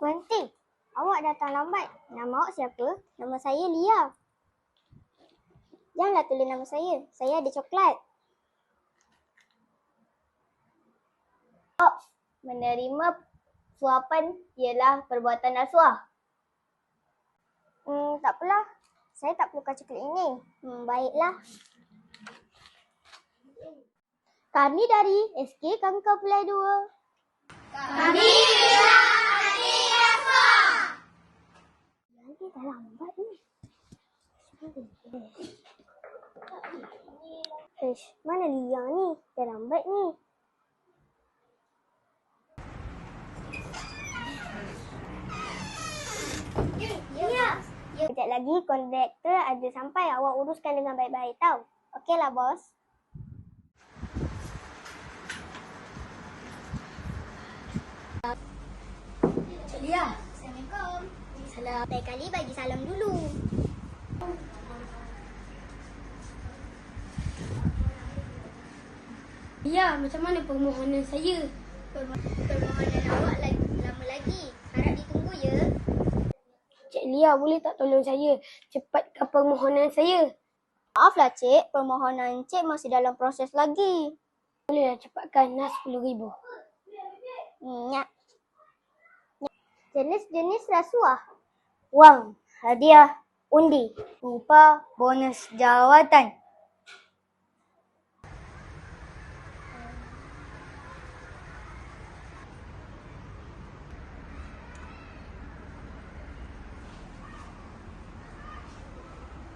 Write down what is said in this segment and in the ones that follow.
Berhenti. Awak datang lambat. Nama awak siapa? Nama saya Lia. Janganlah tulis nama saya. Saya ada coklat. Menerima suapan ialah perbuatan rasuah. Hmm, tak apalah. Saya tak perlukan coklat ini. Hmm, baiklah. Kami dari SK Kangkau Pulai 2. Lagi dah lambat ni. Ish, mana Lia ni? Dah lambat ni. Ya. Sekejap lagi konduktor ada sampai. Awak uruskan dengan baik-baik tau. Okeylah bos. Lia. Assalamualaikum. Salam. Lain kali bagi salam dulu. Ya, macam mana permohonan saya? Permohonan awak lagi lama lagi. Harap ditunggu ya. Cik Lia boleh tak tolong saya cepatkan permohonan saya? Maaflah cik, permohonan cik masih dalam proses lagi. Bolehlah cepatkan nas RM10,000. Hmm, ya. Jenis-jenis rasuah. Wang, hadiah, undi, rupa, bonus jawatan.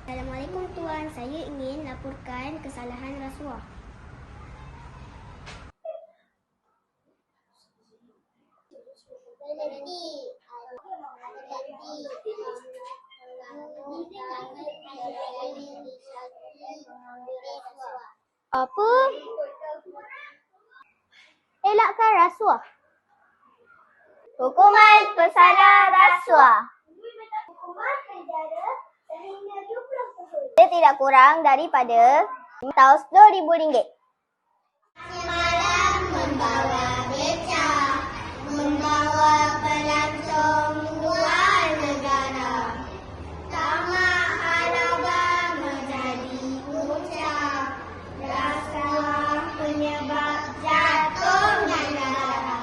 Assalamualaikum Tuan, saya ingin laporkan kesalahan rasuah. Apa? Elakkan rasuah. Hukuman pesanan rasuah. Tidak kurang daripada RM5,000. Semalam membawa beca, membawa pelancong luar negara. Tamak haraba menjadi puncak, rasuah penyebab jatuhnya negara.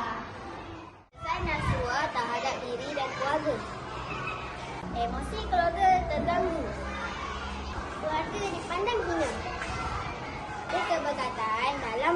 Pesan rasuah terhadap diri dan keluarga. Emosi keluarga terganggu. Keluarga dipandang hina. Keberkatan dalam